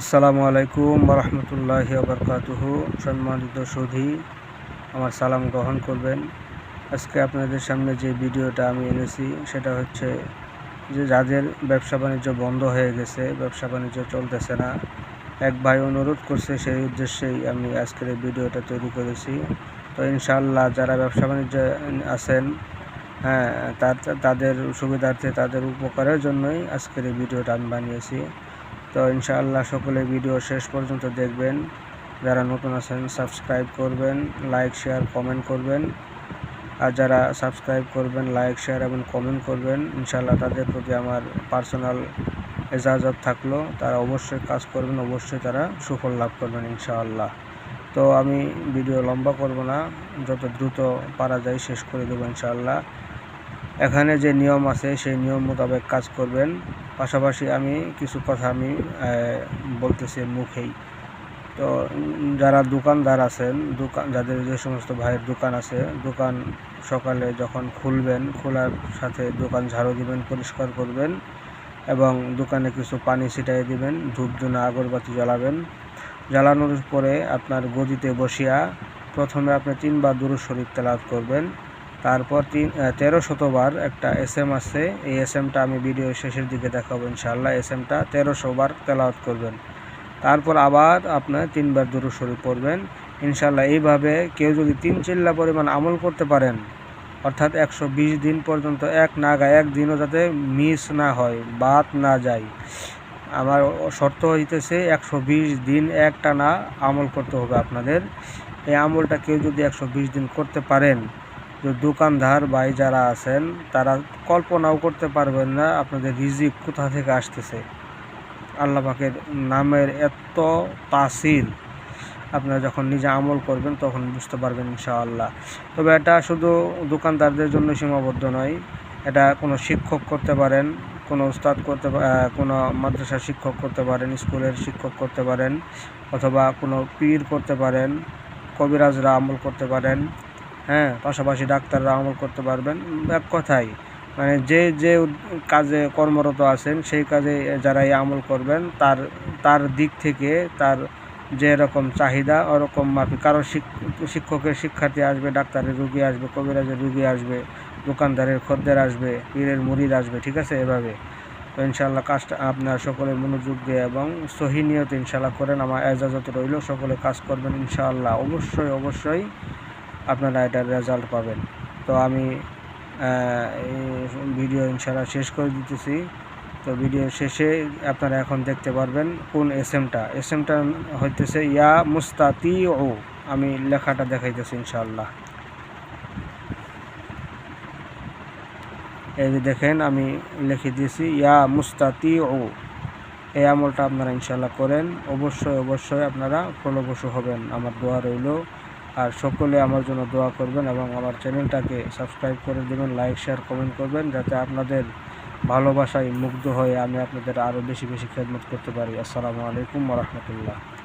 আসসালামু আলাইকুম রহমতুল্লাহি আবরকাতুহ সম্মানিত সুধী, আমার সালাম গ্রহণ করবেন। আজকে আপনাদের সামনে যে ভিডিওটা আমি এনেছি, সেটা হচ্ছে যে যাদের ব্যবসা বাণিজ্য বন্ধ হয়ে গেছে, ব্যবসা বাণিজ্য চলতেছে না, এক ভাই অনুরোধ করছে, সেই উদ্দেশ্যেই আমি আজকের এই ভিডিওটা তৈরি করেছি। তো ইনশাআল্লাহ যারা ব্যবসা বাণিজ্য আছেন হ্যাঁ তাদের সুবিধার্থে, তাদের উপকারের জন্যই আজকের এই ভিডিওটা আমি বানিয়েছি। তো ইনশাআল্লাহ সকলে ভিডিও শেষ পর্যন্ত দেখবেন। যারা নতুন আছেন সাবস্ক্রাইব করবেন লাইক শেয়ার কমেন্ট করবেন। আর যারা সাবস্ক্রাইব করবেন লাইক শেয়ার এবং কমেন্ট করবেন, ইনশাআল্লাহ তাদের প্রতি আমার পার্সোনাল এজাজত থাকল। তারা অবশ্যই কাজ করবেন, অবশ্যই তারা সুফল লাভ করবেন, ইনশাআল্লাহ। তো আমি ভিডিও লম্বা করব না, যত দ্রুত পারা যায় শেষ করে দেবো, ইনশাআল্লাহ। এখানে যে নিয়ম আছে, সেই নিয়ম মোতাবেক কাজ করবেন। পাশাপাশি আমি কিছু কথা আমি বলতেছি মুখেই। তো যারা দোকানদার আছেন, দোকান, যাদের যে সমস্ত ভাইয়ের দোকান আছে, দোকান সকালে যখন খুলবেন, খোলার সাথে দোকান ঝাড়ু দিবেন, পরিষ্কার করবেন এবং দোকানে কিছু পানি ছিটাই দিবেন ধূপধুনা আগরবাতি জ্বালাবেন। জ্বালানোর পরে আপনার গদিতে বসিয়া প্রথমে আপনি তিনবার দুরু শরীর তেলাত করবেন। তারপর তিন তেরো শতবার একটা এস এম আছে। এই এস এমটা আমি ভিডিও শেষের দিকে দেখাবো ইনশাল্লাহ এস এমটা তেরোশোবার তেলাওয়াত করবেন। তারপর আবার আপনার তিনবার দুরু শুরু করবেন ইনশাল্লাহ এইভাবে কেউ যদি তিন চিল্লা পরিমাণ আমল করতে পারেন, অর্থাৎ একশো বিশ দিন পর্যন্ত এক নাগা একদিনও যাতে মিস না হয়, বাদ না যায়। আমার শর্ত হইতেছে একশো বিশ দিন একটা না আমল করতে হবে আপনাদের। এই আমলটা কেউ যদি একশো বিশ দিন করতে পারেন যে দোকানদার ভাই যারা আছেন, তারা কল্পনাও করতে পারবেন না আপনাদের রিজিক কোথা থেকে আসতেছে। আল্লাহ পাকের নামের এত তাসির আপনারা যখন নিজে আমল করবেন, তখন বুঝতে পারবেন ইনশাআল্লাহ। তবে এটা শুধু দোকানদারদের জন্য সীমাবদ্ধ নয়, এটা কোনো শিক্ষক করতে পারেন, কোনো উস্তাদ করতে কোনো মাদ্রাসার শিক্ষক করতে পারেন, স্কুলের শিক্ষক করতে পারেন, অথবা কোনো পীর করতে পারেন, কবিরাজরা আমল করতে পারেন। হ্যাঁ পাশাপাশি ডাক্তাররা আমল করতে পারবেন। এক কথায় মানে যে যে কাজে কর্মরত আছেন, সেই কাজে যারা এই আমল করবেন, তার তার দিক থেকে তার যে রকম চাহিদা, ওরকম মাফি কারও শিক্ষকের শিক্ষার্থী আসবে, ডাক্তারের রুগী আসবে, কবিরাজের রুগী আসবে, দোকানদারের খদ্দের আসবে, পীরের মুড়ির আসবে, ঠিক আছে, এভাবে। তো ইনশাল্লাহ কাজটা আপনার সকলে মনোযোগ দিয়ে এবং সহি নিয়ত ইনশাল্লাহ করেন। আমার এজাজত রইল, সকলে কাজ করবেন ইনশাআল্লাহ। অবশ্যই অবশ্যই আপনারা এটার রেজাল্ট পাবেন। তো আমি ভিডিও ইনশাল্লাহ শেষ করে দিতেছি। তো ভিডিও শেষে আপনারা এখন দেখতে পারবেন কোন এস এমটা এস এমটা হইতেছে ইয়া মুস্তাতি ও আমি লেখাটা দেখাইতেছি ইনশাল্লাহ এই যে দেখেন, আমি লিখে দিয়েছি ইয়া মুস্তাতি ও এই আমলটা আপনারা ইনশাল্লাহ করেন। অবশ্যই অবশ্যই আপনারা ফলপ্রসূ হবেন। আমার দোয়া রইল। আর সকলে আমার জন্য দোয়া করবেন এবং আমার চ্যানেলটাকে সাবস্ক্রাইব করে দেবেন, লাইক শেয়ার কমেন্ট করবেন যাতে আপনাদের ভালোবাসায় মুগ্ধ হয়ে আমি আপনাদের আরও বেশি বেশি খেদমত করতে পারি। আসসালামু আলাইকুম রহমতুল্লাহ।